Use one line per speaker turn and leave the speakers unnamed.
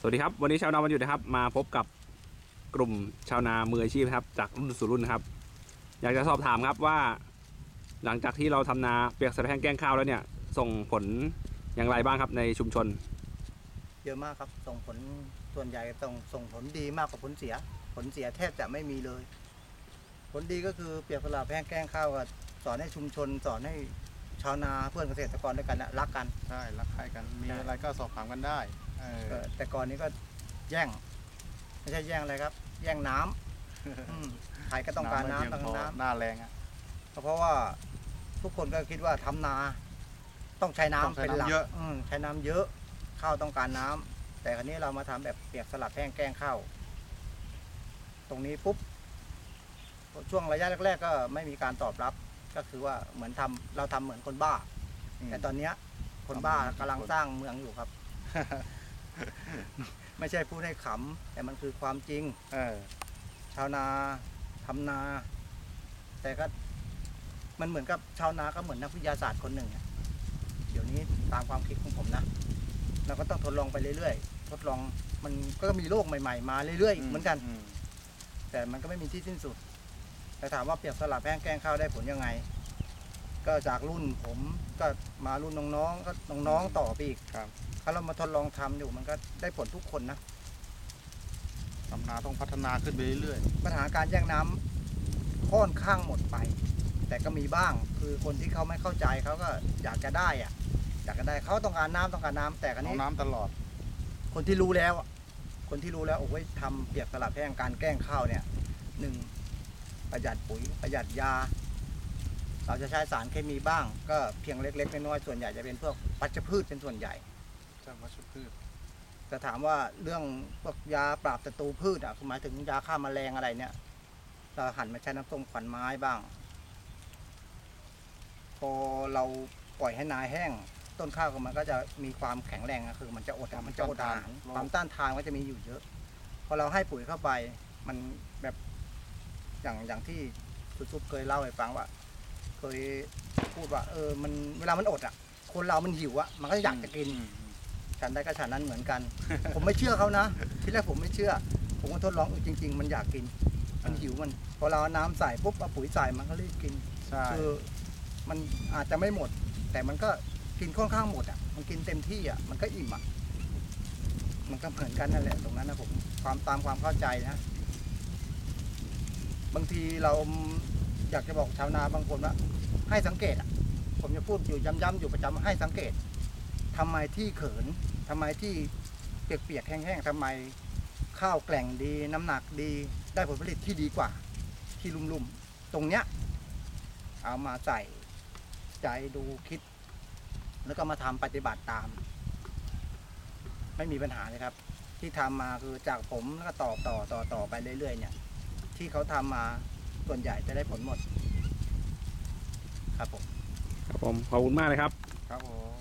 สวัสดีครับ วันนี้ชาวนาวันหยุดนะครับ มาพบกับกลุ่มชาวนามืออาชีพนะครับ จากรุ่นสู่รุ่นนะครับ อยากจะสอบถามครับว่า หลังจากที่เราทำนาเปียกสะแห้งแกล้งข้าวแล้วเนี่ย ส่งผลอย่างไรบ้างครับในชุมชน
เยอะมากครับส่งผลส่วนใหญ่ส่งส่งผลดีมากกว่าผลเสีย ผลเสียแทบจะไม่มีเลย ผลดีก็คือเปรียบสลับแห้งแกล้งข้าวกับสอนให้ชุมชน สอนให้ชาวนาเพื่อนเกษตรกรด้วยกันนะรักกัน
ใช่รักใครกันมี
ใช่
อะไรก็สอบถามกันได้ เออ
เออแต่ก่อนนี้ก็แย่ง ไม่ใช่แย่งอะไรครับ แย่งน้ำอืมใครก็ต้องการ
ไม่
น้ำ
เพีย
ต้อง
พอ
น้ำ
หน้าแรงอะ
เพราะว่าทุกคนก็คิดว่าทำนา ต้องใช้น้ำ
ต้องใช้
เป็นหลัก
น้ำเยอะ
มใช้น้ำเยอะข้าวต้องการน้ำแต่คราวนี้เรามาทำแบบเปียกสลับแห้งแกล้งข้าวตรงนี้ปุ๊บช่วงระยะแรก ๆ ก็ไม่มีการตอบรับ ก็คือว่าเหมือนทำเราทำเหมือนคนบ้า
ม
แต่ตอนเนี้ยคนบ้ากำลังสร้างเมืองอยู่ครับ ไม่ใช่พูดให้ขำแต่มันคือความจริง
เออ
ชาวนาทำนา แต่ก็มันเหมือนกับชาวนาก็เหมือนนักวิทยาศาสตร์คนหนึ่งอะเดี๋ยวนี้ตามความคิดของผมนะเราก็ต้องทดลองไปเรื่อยๆทดลองมันก็มีโรคใหม่ ๆ มาเรื่อยๆเหมือนกัน
อืม
แต่มันก็ไม่มีที่สิ้นสุด แต่ถามว่าเปรียบสลับแห้งแกล้งข้าวได้ผลยังไง ก็จากรุ่นผมก็มารุ่นน้องๆก็น้องๆต่อไปอีก
ครับ
ถ้าเรามาทดลองทำอยู่มันก็ได้ผลทุกคนนะ
ทำนาต้องพัฒนาขึ้นไปเรื่อย
ปัญหาการแย่งน้ำค่อนข้างหมดไป แต่ก็มีบ้างคือคนที่เขาไม่เข้าใจเขาก็อยากจะได้อะอยากจะได้เขาต้องการน้ำต้องการน้ำแต่ค
ๆ
รั้
เอา
นี้
น้ำตลอด
คนที่รู้แล้วอะคนที่รู้แล้วโอ้ยทำเปียกสลับแห้งการแกล้งข้าวเนี่ยหนึ่งประหยัดปุ๋ยประหยัดยา เราจะใช้สารเคมีบ้าง ก็เพียงเล็กๆน้อยๆส่วนใหญ่จะเป็นพวกปัจจพืชเป็นส่วนใหญ่
จากวัชพืช
แต่ถามว่าเรื่องพวกยาปราบศัตรูพืชอะคือหมายถึงยาฆ่าแมลงอะไรเนี่ย เราหันมาใช้น้ำส้มขวัญไม้บ้าง พอเราปล่อยให้นาแห้ง ต้นข้าวของมันก็จะมีความแข็งแรงอะคือ มันจะอดอะมันจะอดอาหารความต้านทานก็จะมีอยู่เยอะ พอเราให้ปุ๋ยเข้าไป มันแบบอย่างอย่างที่คุณซุปเคยเล่าให้ฟังว่า เคยพูดว่าเออมันเวลามันอดอะ คนเรามันหิวอะมันก็อยากจะกิน
อืมอืม
ฉันได้ก็ฉันนั้นเหมือนกัน ผมไม่เชื่อเขานะที่แรกผมไม่เชื่อ ผมก็ทดลองเออจริง ๆ มันอยากกิน มันหิวมัน พอเราเอาน้ำใส่ปุ๊บเอาปุ๋ยใส่มันก็รีบกิน
ใช่
คือมันอาจจะไม่หมด แต่มันก็กินค่อนข้างหมดอะ มันกินเต็มที่อะ มันก็อิ่มอะ มันก็เหมือนกันนั่นแหละตรงนั้นนะผม ความตามความเข้าใจนะ บางทีเรา อยากจะบอกชาวนาบางคนว่า ให้สังเกตอะผมจะพูดอยู่ย้ำๆอยู่ประจำว่าให้สังเกตทำไมที่เขินทำไมที่เปียกๆแห้งๆทำไมข้าวแกล่งดี น้ำหนักดีได้ผลผลิตที่ดีกว่า ที่ลุ่มๆ ตรงเนี้ยเอามาใส่ใจดูคิด แล้วก็มาทำปฏิบัติตาม ไม่มีปัญหาเลยครับ ที่ทำมาคือจากผมแล้วก็ต่อต่อต่อต่อไปเรื่อยๆ เนี่ย ที่เขาทำมา ส่วนใหญ่จะได้ผลหมด ครับผม
ครับผม ขอบคุณมากเลยครับ
ครับผม